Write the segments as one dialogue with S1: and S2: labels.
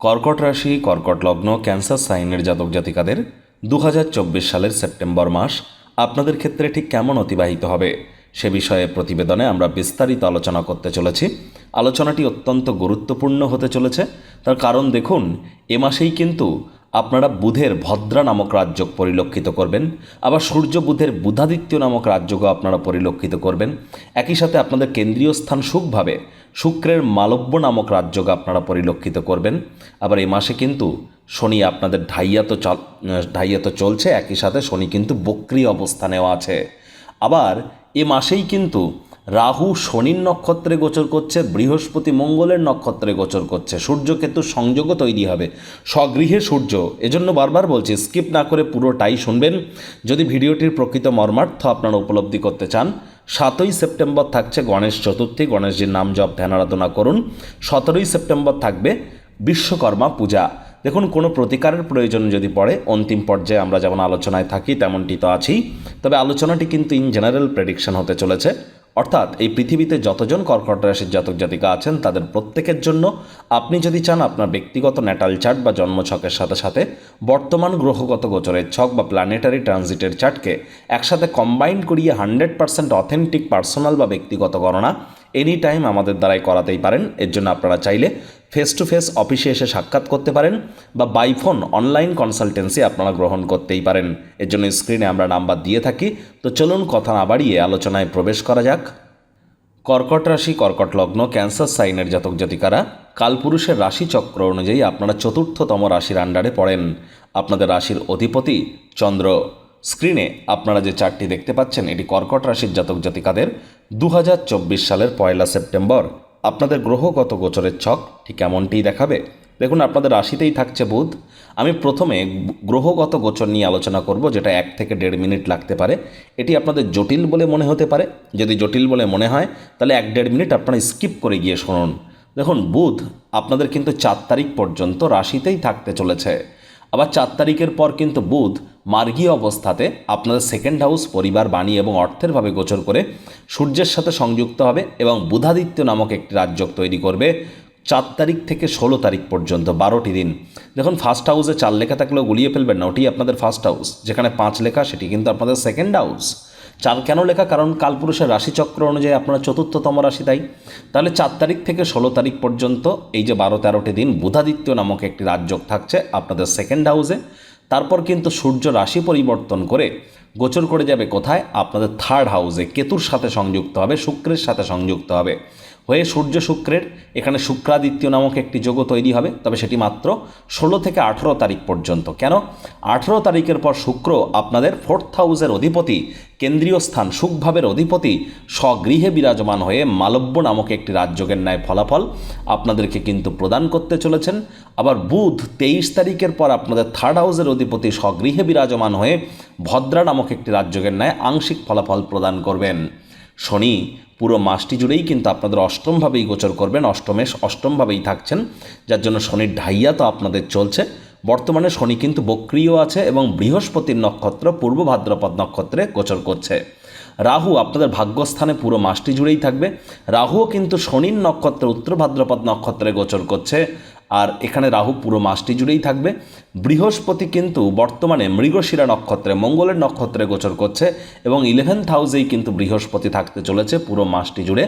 S1: কর্কট রাশি, কর্কট লগ্ন, ক্যান্সার সাইনের জাতক জাতিকাদের দু হাজার চব্বিশ সালের সেপ্টেম্বর মাস আপনাদের ক্ষেত্রে ঠিক কেমন অতিবাহিত হবে? সে বিষয়ে প্রতিবেদনে আমরা বিস্তারিত আলোচনা করতে চলেছি। আলোচনাটি অত্যন্ত গুরুত্বপূর্ণ হতে চলেছে। তার কারণ দেখুন, এ মাসেই কিন্তু আপনারা বুধের ভদ্রা নামক রাজ্যক পরিলক্ষিত করবেন। আবার সূর্য বুধের বুধাদিত্য নামক রাজ্যকে আপনারা পরিলক্ষিত করবেন। একই সাথে আপনাদের কেন্দ্রীয় স্থান সুখভাবে শুক্রের মালব্য নামক রাজ্যকে আপনারা পরিলক্ষিত করবেন। আবার এই মাসে কিন্তু শনি আপনাদের ঢাইয়া তো চল ঢাইয়া তো চলছে, একই সাথে শনি কিন্তু বক্রি অবস্থানেও আছে। আবার এ মাসেই কিন্তু রাহু শনির নক্ষত্রে গোচর করছে, বৃহস্পতি মঙ্গলের নক্ষত্রে গোচর করছে। সূর্যকেতু সংযোগও তৈরি হবে। স্বগৃহে সূর্য। এজন্য বারবার বলছি, স্কিপ না করে পুরোটাই শুনবেন। যদি ভিডিওটির প্রকৃত মর্মার্থ আপনারা উপলব্ধি করতে চান, সাতই সেপ্টেম্বর থাকছে গণেশ চতুর্থী। গণেশজির নাম জপ, ধ্যান, আরাধনা করুন। সতেরোই সেপ্টেম্বর থাকবে বিশ্বকর্মা পূজা। দেখুন, কোনো প্রতিকারের প্রয়োজন যদি পড়ে, অন্তিম পর্যায়ে আমরা যেমন আলোচনায় থাকি, তেমনটি তো আছেই। তবে আলোচনাটি কিন্তু ইন জেনারেল প্রেডিকশন হতে চলেছে। অর্থাৎ এই পৃথিবীতে যতজন কর্কট রাশির জাতক জাতিকা আছেন, তাদের প্রত্যেকের জন্য আপনি যদি চান আপনার ব্যক্তিগত ন্যাটাল চার্ট বা জন্ম ছকের সাথে সাথে বর্তমান গ্রহগত গোচরের ছক বা প্ল্যানেটারি ট্রানজিটের চার্টকে একসাথে কম্বাইন করিয়ে হান্ড্রেড পার্সেন্ট অথেন্টিক পার্সোনাল বা ব্যক্তিগত গণনা এনি টাইম আমাদের দ্বারাই করাতেই পারেন। এর জন্য আপনারা চাইলে ফেস টু ফেস অফিসে এসে সাক্ষাৎ করতে পারেন বা বাই ফোন অনলাইন কনসালটেন্সি আপনারা গ্রহণ করতেই পারেন। এর জন্য স্ক্রিনে আমরা নাম্বার দিয়ে থাকি। তো চলুন কথা না বাড়িয়ে আলোচনায় প্রবেশ করা যাক। কর্কট রাশি, কর্কট লগ্ন, ক্যান্সার সাইনের জাতক জাতিকারা, কালপুরুষের রাশি চক্র অনুযায়ী আপনারা চতুর্থতম রাশির আন্ডারে পড়েন। আপনাদের রাশির অধিপতি চন্দ্র। স্ক্রিনে আপনারা যে চারটি দেখতে পাচ্ছেন, এটি কর্কট রাশির জাতক জাতিকাদের দু হাজার চব্বিশ সালের পয়লা সেপ্টেম্বর। আপনাদের গ্রহগত গোচরের ছক ঠিক এমনটিই দেখাবে। দেখুন, আপনাদের রাশিতেই থাকছে বুধ। আমি প্রথমে গ্রহগত গোচর নিয়ে আলোচনা করব, যেটা এক থেকে দেড় মিনিট লাগতে পারে। এটি আপনাদের জটিল বলে মনে হতে পারে। যদি জটিল বলে মনে হয়, তাহলে এক দেড় মিনিট আপনারা স্কিপ করে গিয়ে শুনুন। দেখুন, বুধ আপনাদের কিন্তু চার তারিখ পর্যন্ত রাশিতেই থাকতে চলেছে। আবার চার তারিখের পর কিন্তু বুধ মার্গীয় অবস্থাতে আপনাদের সেকেন্ড হাউস পরিবার, বাণী এবং অর্থের ভাবে গোচর করে সূর্যের সাথে সংযুক্ত হবে এবং বুধাদিত্য নামক একটি রাজ্য তৈরি করবে চার তারিখ থেকে ষোলো তারিখ পর্যন্ত, বারোটি দিন। দেখুন ফার্স্ট হাউসে চার লেখা থাকলেও গুলিয়ে ফেলবেন না, ওটি আপনাদের ফার্স্ট হাউস যেখানে পাঁচ লেখা, সেটি কিন্তু আপনাদের সেকেন্ড হাউস চার কেন লেখা? কারণ কালপুরুষের রাশিচক্র অনুযায়ী আপনারা চতুর্থতম রাশি, তাই। তাহলে চার তারিখ থেকে ষোলো তারিখ পর্যন্ত, এই যে বারো তেরোটি দিন, বুধাদিত্য নামক একটি রাজযোগ থাকছে আপনাদের সেকেন্ড হাউসে তারপর কিন্তু সূর্য রাশি পরিবর্তন করে গোচর করে যাবে কোথায়? আপনাদের থার্ড হাউসে কেতুর সাথে সংযুক্ত হবে, শুক্রের সাথে সংযুক্ত হবে। হয়ে সূর্য শুক্রের এখানে শুক্রাদিত্য নামক একটি যোগ তৈরি হবে, তবে সেটি মাত্র ষোলো থেকে আঠেরো তারিখ পর্যন্ত। কেন? আঠেরো তারিখের পর শুক্র আপনাদের ফোর্থ হাউসের অধিপতি, কেন্দ্রীয় স্থান সুখভাবের অধিপতি, স্বগৃহে বিরাজমান হয়ে মালব্য নামক একটি রাজযোগের ন্যায় ফলাফল আপনাদেরকে কিন্তু প্রদান করতে চলেছেন। আবার বুধ তেইশ তারিখের পর আপনাদের থার্ড হাউসের অধিপতি, স্বগৃহে বিরাজমান হয়ে ভদ্রা নামক একটি রাজযোগের ন্যায় আংশিক ফলাফল প্রদান করবেন। শনি পুরো মাসটি জুড়েই কিন্তু আপনাদের অষ্টমভাবেই গোচর করবেন অষ্টমে অষ্টমভাবেই থাকছেন। যার জন্য শনির ঢাইয়া তো আপনাদের চলছে। বর্তমানে শনি কিন্তু বক্রিয় আছে এবং বৃহস্পতির নক্ষত্র পূর্ব ভাদ্রপদ নক্ষত্রে গোচর করছে। রাহু আপনাদের ভাগ্যস্থানে পুরো মাসটি জুড়েই থাকবে। রাহুও কিন্তু শনির নক্ষত্র উত্তর ভাদ্রপদ নক্ষত্রে গোচর করছে। আর এখানে রাহু পুরো মাসটি জুড়েই থাকবে। বৃহস্পতি কিন্তু বর্তমানে মৃগশিরা নক্ষত্রে, মঙ্গলের নক্ষত্রে গোচর করছে এবং ইলেভেন্থ হাউসেই কিন্তু বৃহস্পতি থাকতে চলেছে পুরো মাসটি জুড়ে।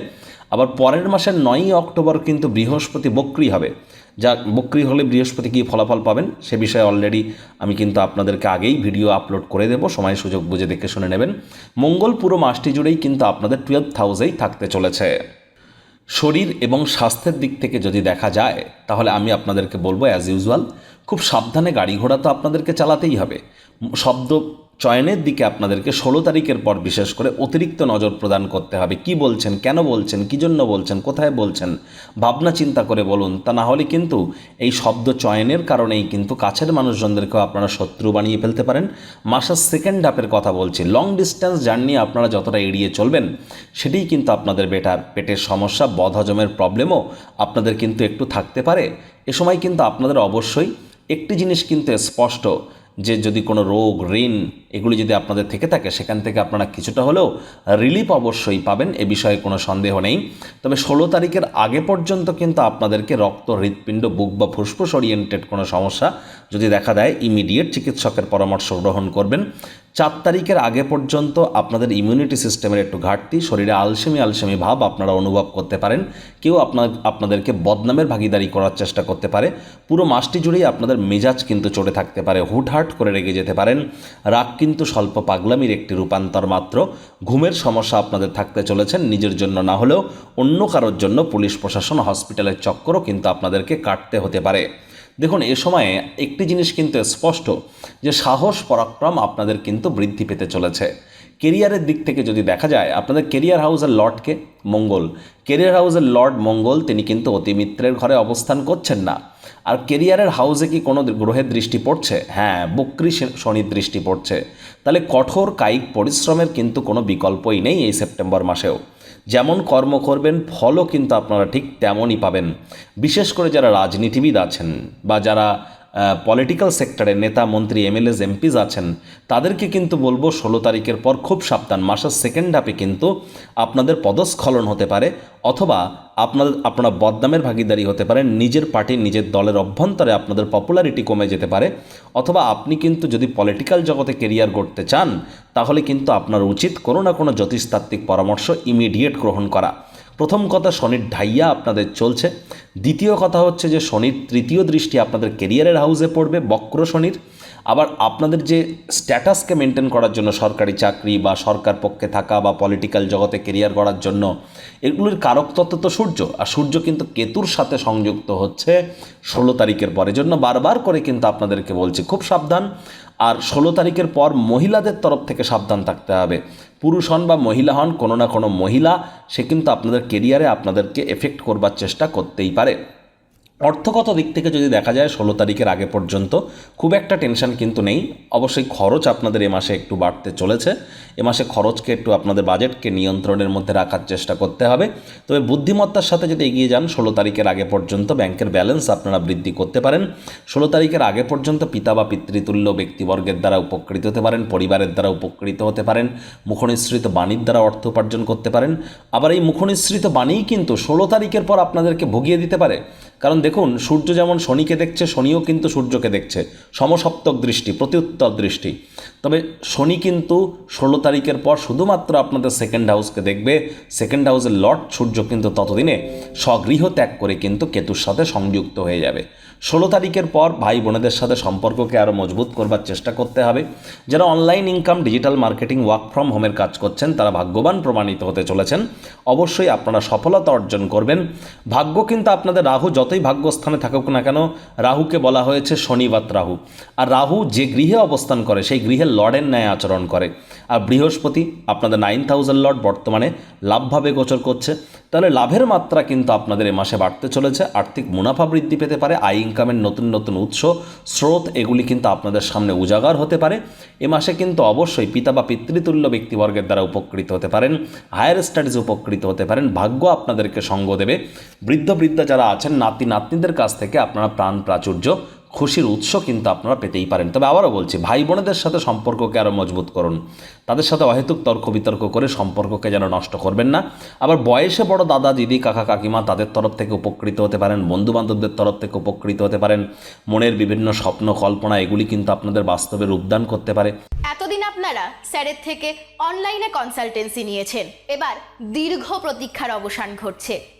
S1: আবার পরের মাসের নয়ই অক্টোবর কিন্তু বৃহস্পতি বক্রি হবে। যা বক্রি হলে বৃহস্পতি কী ফলাফল পাবেন সে বিষয়ে অলরেডি আমি কিন্তু আপনাদেরকে আগেই ভিডিও আপলোড করে দেবো, সময় সুযোগ বুঝে দেখে শুনে নেবেন। মঙ্গল পুরো মাসটি জুড়েই কিন্তু আপনাদের টুয়েলভ হাউসেই থাকতে চলেছে। শরীর এবং স্বাস্থ্যের দিক থেকে যদি দেখা যায়, তাহলে আমি আপনাদেরকে বলব অ্যাজ ইউজুয়াল খুব সাবধানে গাড়ি ঘোড়া তো আপনাদেরকে চালাতেই হবে। শব্দ চয়নের দিকে আপনাদেরকে ষোলো তারিখের পর বিশেষ করে অতিরিক্ত নজর প্রদান করতে হবে। কি বলছেন? কেন বলছেন? কী জন্য বলছেন? কোথায় বলছেন? ভাবনা চিন্তা করে বলুন। তা না হলে কিন্তু এই শব্দ চয়নের কারণেই কিন্তু কাছের মানুষজনদেরকেও আপনারা শত্রু বানিয়ে ফেলতে পারেন। মাসের সেকেন্ড হাফের কথা বলছি। লং ডিস্টেন্স জার্নি আপনারা যতটা এড়িয়ে চলবেন, সেটিই কিন্তু আপনাদের বেটার পেটের সমস্যা, বদহজমের প্রবলেমও আপনাদের কিন্তু একটু থাকতে পারে। এ সময় কিন্তু আপনাদের অবশ্যই একটি জিনিস কিন্তু স্পষ্ট, যে যদি কোনো রোগ, ঋণ এগুলি যদি আপনাদের থেকে থাকে, সেখান থেকে আপনারা কিছুটা হলেও রিলিফ অবশ্যই পাবেন, এ বিষয়ে কোনো সন্দেহ নেই। তবে ষোলো তারিখের আগে পর্যন্ত কিন্তু আপনাদেরকে রক্ত, হৃৎপিণ্ড, বুক বা ফুসফুস ওরিয়েন্টেড কোনো সমস্যা যদি দেখা দেয় ইমিডিয়েট চিকিৎসকের পরামর্শ গ্রহণ করবেন। চার তারিখের আগে পর্যন্ত আপনাদের ইমিউনিটি সিস্টেমের একটু ঘাটতি, শরীরে আলসেমি আলসেমি ভাব আপনারা অনুভব করতে পারেন। কেউ আপনার, আপনাদেরকে বদনামের ভাগিদারি করার চেষ্টা করতে পারে। পুরো মাসটি জুড়েই আপনাদের মেজাজ কিন্তু চড়ে থাকতে পারে, হুটহাট করে রেগে যেতে পারেন। রাগ কিন্তু স্বল্প পাগলামির একটি রূপান্তর মাত্র। ঘুমের সমস্যা আপনাদের থাকতে চলেছেন, নিজের জন্য না হলেও অন্য কারোর জন্য পুলিশ প্রশাসন হসপিটালের চক্করও কিন্তু আপনাদেরকে কাটতে হতে পারে। দেখুন, এ সময়ে একটি জিনিস কিন্তু স্পষ্ট, যে সাহস, পরাক্রম আপনাদের কিন্তু বৃদ্ধি পেতে চলেছে। কেরিয়ারের দিক থেকে যদি দেখা যায়, আপনাদের কেরিয়ার হাউসের লর্ডকে মঙ্গল। কেরিয়ার হাউসের লর্ড মঙ্গল, তিনি কিন্তু অতিমিত্রের ঘরে অবস্থান করছেন না। আর কেরিয়ারের হাউসে কি কোনো গ্রহের দৃষ্টি পড়ছে? হ্যাঁ বক্রি শনির দৃষ্টি পড়ছে। তাহলে কঠোর কায়িক পরিশ্রমের কিন্তু কোনো বিকল্পই নেই এই সেপ্টেম্বর মাসেও। যেমন কর্ম করবেন, ফলও কিন্তু আপনারা ঠিক তেমনই পাবেন। বিশেষ করে যারা রাজনীতিবিদ আছেন বা যারা পলিটিক্যাল সেক্টরে নেতা, মন্ত্রী এমএলএস এমপিজ আছেন, তাদেরকে কিন্তু বলব ষোলো তারিখের পর খুব সাবধান। মাসের সেকেন্ড হাফে কিন্তু আপনাদের পদস্খলন হতে পারে, অথবা আপনাদের আপনারা বদনামের ভাগিদারি হতে পারেন নিজের পার্টি নিজের দলের অভ্যন্তরে আপনাদের পপুলারিটি কমে যেতে পারে, অথবা আপনি কিন্তু যদি পলিটিক্যাল জগতে কেরিয়ার গড়তে চান, তাহলে কিন্তু আপনার উচিত কোনো না কোনো জ্যোতিষতাত্ত্বিক পরামর্শ ইমিডিয়েট গ্রহণ করা। প্রথম কথা শনির ঢাইয়া আপনাদের চলছে। দ্বিতীয় কথা হচ্ছে যে শনির তৃতীয় দৃষ্টি আপনাদের কেরিয়ারের হাউসে পড়বে, বক্র শনির। আবার আপনাদের যে স্ট্যাটাসকে মেনটেন করার জন্য সরকারি চাকরি বা সরকার পক্ষে থাকা বা পলিটিক্যাল জগতে কেরিয়ার গড়ার জন্য, এগুলির কারক তত্ত্ব তো সূর্য। আর সূর্য কিন্তু কেতুর সাথে সংযুক্ত হচ্ছে ষোলো তারিখের পরে। জন্য বারবার করে কিন্তু আপনাদেরকে বলছি, খুব সাবধান। আর ষোলো তারিখের পর মহিলাদের তরফ থেকে সাবধান থাকতে হবে। পুরুষ হন বা মহিলা হন, কোনো না কোনো মহিলা, সে কিন্তু আপনাদের কেরিয়ারে আপনাদেরকে এফেক্ট করবার চেষ্টা করতেই পারে। অর্থগত দিক থেকে যদি দেখা যায় ষোলো তারিখের আগে পর্যন্ত, খুব একটা টেনশন কিন্তু নেই। অবশ্যই খরচ আপনাদের এ মাসে একটু বাড়তে চলেছে। এ মাসে খরচকে একটু আপনাদের বাজেটকে নিয়ন্ত্রণের মধ্যে রাখার চেষ্টা করতে হবে। তবে বুদ্ধিমত্তার সাথে যদি এগিয়ে যান, ষোলো তারিখের আগে পর্যন্ত ব্যাংকের ব্যালেন্স আপনারা বৃদ্ধি করতে পারেন। ষোলো তারিখের আগে পর্যন্ত পিতা বা পিতৃতুল্য ব্যক্তিবর্গের দ্বারা উপকৃত হতে পারেন, পরিবারের দ্বারা উপকৃত হতে পারেন, মুখনিসৃত বাণীর দ্বারা অর্থ উপার্জন করতে পারেন। আবার এই মুখনিসৃত বাণীই কিন্তু ষোলো তারিখের পর আপনাদেরকে ভুগিয়ে দিতে পারে। কারণ দেখুন, সূর্য যেমন শনিকে দেখছে, শনিও কিন্তু সূর্যকে দেখছে। সমসপ্তক দৃষ্টি প্রত্যুত্তর দৃষ্টি। তবে শনি কিন্তু ষোলো তারিখের পর শুধুমাত্র আপনাদের সেকেন্ড হাউসকে দেখবে। সেকেন্ড হাউসের লর্ড সূর্য কিন্তু ততদিনে স্বগৃহ ত্যাগ করে কিন্তু কেতুর সাথে সংযুক্ত হয়ে যাবে। ষোলো তারিখের পর ভাই বোনেদের সাথে সম্পর্ককে আরও মজবুত করবার চেষ্টা করতে হবে। যারা online income, digital marketing work from হোমের কাজ করছেন, তারা ভাগ্যবান প্রমাণিত হতে চলেছেন। অবশ্যই আপনারা সফলতা অর্জন করবেন। ভাগ্য কিন্তু আপনাদের রাহু যতই ভাগ্যস্থানে থাকুক না কেন, রাহুকে বলা হয়েছে শনিবাত রাহু আর রাহু যে গৃহে অবস্থান করে, সেই গৃহের লর্ডের ন্যায় আচরণ করে। আর বৃহস্পতি আপনাদের নাইন থাউজেন্ড লর্ড বর্তমানে লাভভাবে গোচর করছে। তাহলে লাভের মাত্রা কিন্তু আপনাদের এ মাসে বাড়তে চলেছে। আর্থিক মুনাফা বৃদ্ধি পেতে পারে, আয় ইনকামের নতুন নতুন উৎস, স্রোত, এগুলি কিন্তু আপনাদের সামনে উজাগার হতে পারে। এ মাসে কিন্তু অবশ্যই পিতা বা পিতৃতুল্য ব্যক্তিবর্গের দ্বারা উপকৃত হতে পারেন। হায়ার স্টাডিজ উপকৃত হতে পারেন। ভাগ্য আপনাদেরকে সঙ্গ দেবে। বৃদ্ধ, বৃদ্ধা যারা আছেন, নাতি, নাতনিদের কাছ থেকে আপনারা প্রাণ প্রাচুর্য খুশির উৎস কিন্তু আপনারা পেতেই পারেন। তবে আবারও বলছি ভাই বোনেদের সাথে সম্পর্ককে আরও মজবুত করুন। তাদের সাথে অহেতুক তর্ক বিতর্ক করে সম্পর্ককে যেন নষ্ট করবেন না। আবার বয়সে বড় দাদা, দিদি, কাকা, কাকিমা তাদের তরফ থেকে উপকৃত হতে পারেন বন্ধু বান্ধবদের তরফ থেকে উপকৃত হতে পারেন। মনের বিভিন্ন স্বপ্ন, কল্পনা, এগুলি কিন্তু আপনাদের বাস্তবে রূপদান করতে পারে।
S2: এতদিন আপনারা স্যারের থেকে অনলাইনে কনসালটেন্সি নিয়েছেন। এবার দীর্ঘ প্রতীক্ষার অবসান ঘটছে।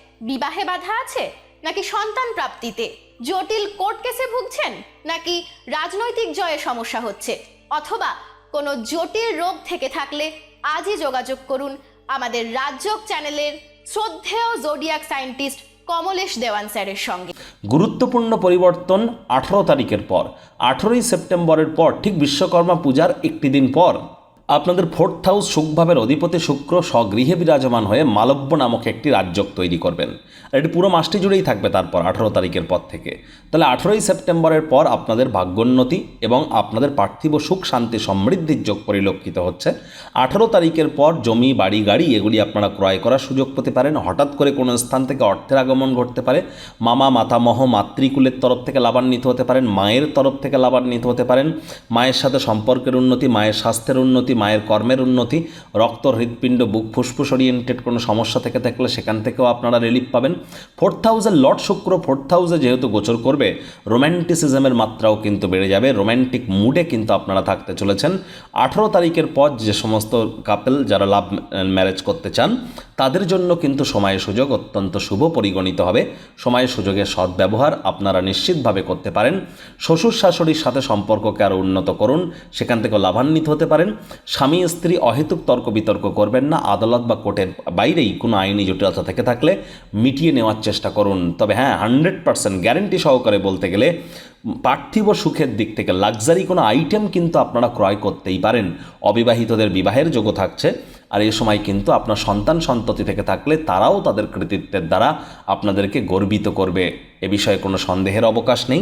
S2: বিবাহে বাধা আছে? নাকি সন্তান প্রাপ্তিতে? জটিল কোর্ট কেসে ভুগছেন? নাকি রাজনৈতিক জয়ে সমস্যা হচ্ছে? অথবা কোনো জটিল রোগ থেকে থাকলে আজই যোগাযোগ করুন আমাদের রাজ্যক চ্যানেলের শ্রদ্ধেয় জোডিয়াক সায়েন্টিস্ট কমলেশ দেওয়ান স্যারের সঙ্গে।
S1: গুরুত্বপূর্ণ পরিবর্তন আঠারো তারিখের পর, আঠেরোই সেপ্টেম্বরের পর, ঠিক বিশ্বকর্মা পূজার একটি দিন পর। আপনাদের ফোর্থ হাউস সুখভাবের অধিপতি শুক্র স্বগৃহে বিরাজমান হয়ে মালব্য নামক একটি রাজ্যক তৈরি করবেন। আর এটি পুরো মাসটি জুড়েই থাকবে তারপর আঠেরো তারিখের পর থেকে। তাহলে আঠেরোই সেপ্টেম্বরের পর আপনাদের ভাগ্যোন্নতি এবং আপনাদের পার্থিব সুখ, শান্তি সমৃদ্ধির যোগ পরিলক্ষিত হচ্ছে। আঠেরো তারিখের পর জমি, বাড়ি, গাড়ি এগুলি আপনারা ক্রয় করার সুযোগ পেতে পারেন। হঠাৎ করে কোনো স্থান থেকে অর্থের আগমন ঘটতে পারে। মামা, মাতামহ, মাতৃকুলের তরফ থেকে লাভান্বিত হতে পারেন। মায়ের তরফ থেকে লাভান্বিত হতে পারেন। মায়ের সাথে সম্পর্কের উন্নতি, মায়ের স্বাস্থ্যের উন্নতি মায়ের কর্মের উন্নতি, রক্ত, হৃৎপিণ্ড, বুক ফুসফুস ওরিয়েন্টেড কোনো সমস্যা থেকে থাকলে সেখান থেকেও আপনারা রিলিফ পাবেন। ফোর্থ হাউসের লর্ড শুক্র ফোর্থ হাউসে যেহেতু গোচর করবে রোম্যান্টিসিজমের মাত্রাও কিন্তু বেড়ে যাবে রোম্যান্টিক মুডে কিন্তু আপনারা থাকতে চলেছেন। আঠেরো তারিখের পর যে সমস্ত কাপেল যারা লাভ ম্যারেজ করতে চান, তাদের জন্য কিন্তু সময় সুযোগ অত্যন্ত শুভ পরিগণিত হবে। সময় সুযোগের সদ্ব্যবহার আপনারা নিশ্চিতভাবে করতে পারেন। শ্বশুর শাশুড়ির সাথে সম্পর্ককে আরও উন্নত করুন, সেখান থেকে লাভান্বিত হতে পারেন। স্বামী স্ত্রী অহেতুক তর্ক বিতর্ক করবেন না, আদালত বা কোর্টের বাইরেই কোনো আইনি জটিলতা থেকে থাকলে মিটিয়ে নেওয়ার চেষ্টা করুন। তবে হ্যাঁ হান্ড্রেড পার্সেন্ট গ্যারেন্টি সহকারে বলতে গেলে পার্থিব সুখের দিক থেকে লাক্সারি কোনো আইটেম কিন্তু আপনারা ক্রয় করতেই পারেন। অবিবাহিতদের বিবাহের যোগ্য থাকছে, আর এ সময় কিন্তু আপনার সন্তান সন্ততি থেকে থাকলে তারাও তাদের কৃতিত্বের দ্বারা আপনাদেরকে গর্বিত করবে। এ বিষয়ে কোনো সন্দেহের অবকাশ নেই।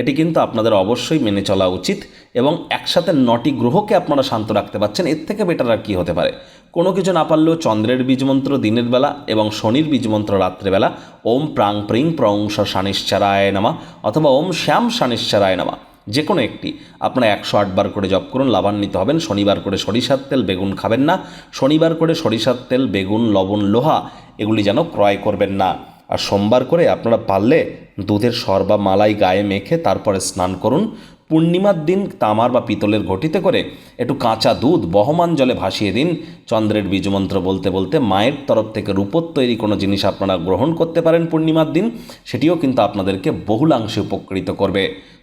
S1: এটি কিন্তু আপনাদের অবশ্যই মেনে চলা উচিত এবং একসাথে নটি গ্রহকে আপনারা শান্ত রাখতে পারছেন, এর থেকে বেটার আর কী হতে পারে। কোনো কিছু না পারলেও চন্দ্রের বীজমন্ত্র দিনের বেলা এবং শনির বীজমন্ত্র রাত্রেবেলা ওম প্রাং প্রিং প্রংশ শানিশ্চারায় নামা অথবা ওম শ্যাম শানিশ্চারায় নামা যে কোনো একটি। আপনারা একশো আটবার করে জপ করুন, লাভান্বিত হবেন, শনিবার করে সরিষার তেল, বেগুন খাবেন না, শনিবার করে সরিষার তেল, বেগুন, লবণ, লোহা, এগুলি যেন ক্রয় করবেন না। আর সোমবার করে আপনারা পারলে দুধের সর বা মালাই গায়ে মেখে তারপরে স্নান করুন। পূর্ণিমার দিন তামার বা পিতলের ঘটিতে করে একটু কাঁচা দুধ বহমান জলে ভাসিয়ে দিন। চন্দ্রের বীজমন্ত্র বলতে বলতে মায়ের তরফ থেকে রূপোর তৈরি কোনো জিনিস আপনারা গ্রহণ করতে পারেন পূর্ণিমার দিন, সেটিও কিন্তু আপনাদেরকে বহুলাংশে উপকৃত করবে।